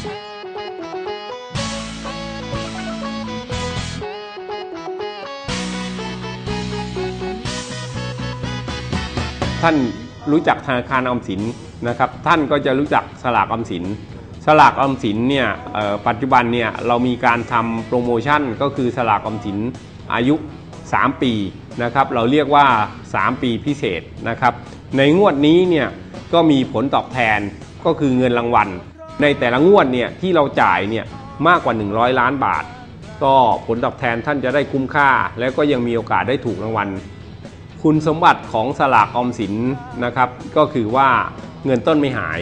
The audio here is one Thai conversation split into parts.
ท่านรู้จักธนาคารออมสินนะครับท่านก็จะรู้จักสลากออมสิน สลากออมสินเนี่ยปัจจุบันเนี่ยเรามีการทำโปรโมชั่นก็คือสลากออมสินอายุ 3 ปีนะครับเราเรียกว่า 3 ปีพิเศษนะครับในงวดนี้เนี่ยก็มีผลตอบแทนก็คือเงินรางวัล ในแต่ละงวดเนี่ยที่เราจ่ายเนี่ยมากกว่า 100 ล้านบาท ก็ผลตอบแทนท่านจะได้คุ้มค่า แล้วก็ยังมีโอกาสได้ถูกรางวัล คุณสมบัติของสลากออมสินนะครับก็คือว่าเงินต้นไม่หาย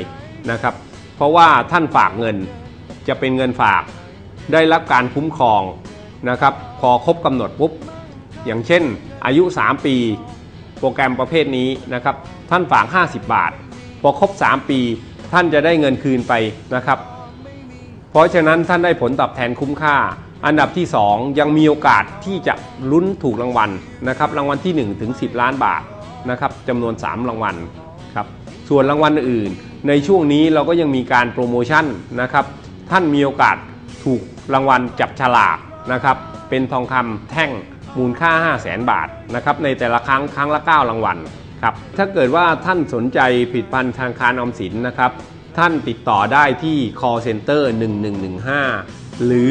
นะครับ เพราะว่าท่านฝากเงินจะเป็นเงินฝากได้รับการคุ้มครองนะครับ พอครบกำหนดปุ๊บอย่างเช่นอายุ 3 ปี โปรแกรมประเภทนี้นะครับ ท่านฝาก 50 บาท พอครบ 3 ปี ท่านจะได้เงินคืนไปนะครับ เพราะฉะนั้นท่านได้ผลตอบแทนคุ้มค่า อันดับที่ 2 ยังมีโอกาสที่จะลุ้นถูกรางวัลนะครับ รางวัลที่ 1 ถึง 10 ล้านบาทนะครับจำนวน 3 รางวัลครับส่วนรางวัลอื่น ในช่วงนี้เราก็ยังมีการโปรโมชั่นนะครับ ท่านมีโอกาสถูกรางวัลจับฉลากนะครับเป็นทองคำแท่งมูลค่า 5 0 0แสนบาทนะครับในแต่ละครั้งครั้งละ 9 รางวัล ครับถ้าเกิดว่าท่านสนใจผลิตภัณฑ์ธนาคารออมสินนะครับ ท่านติดต่อได้ที่ call center 1115 หรือ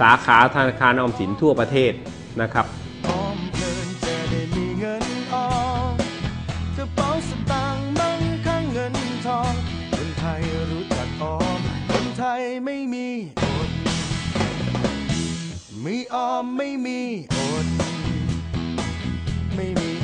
สาขาธนาคารออมสินทั่วประเทศนะครับออมเพลินจะได้มีเงินออมกระเป๋าสตางค์มั่งคั่งเงินทองคนไม่อดมีอมไม่มีอดไม่มี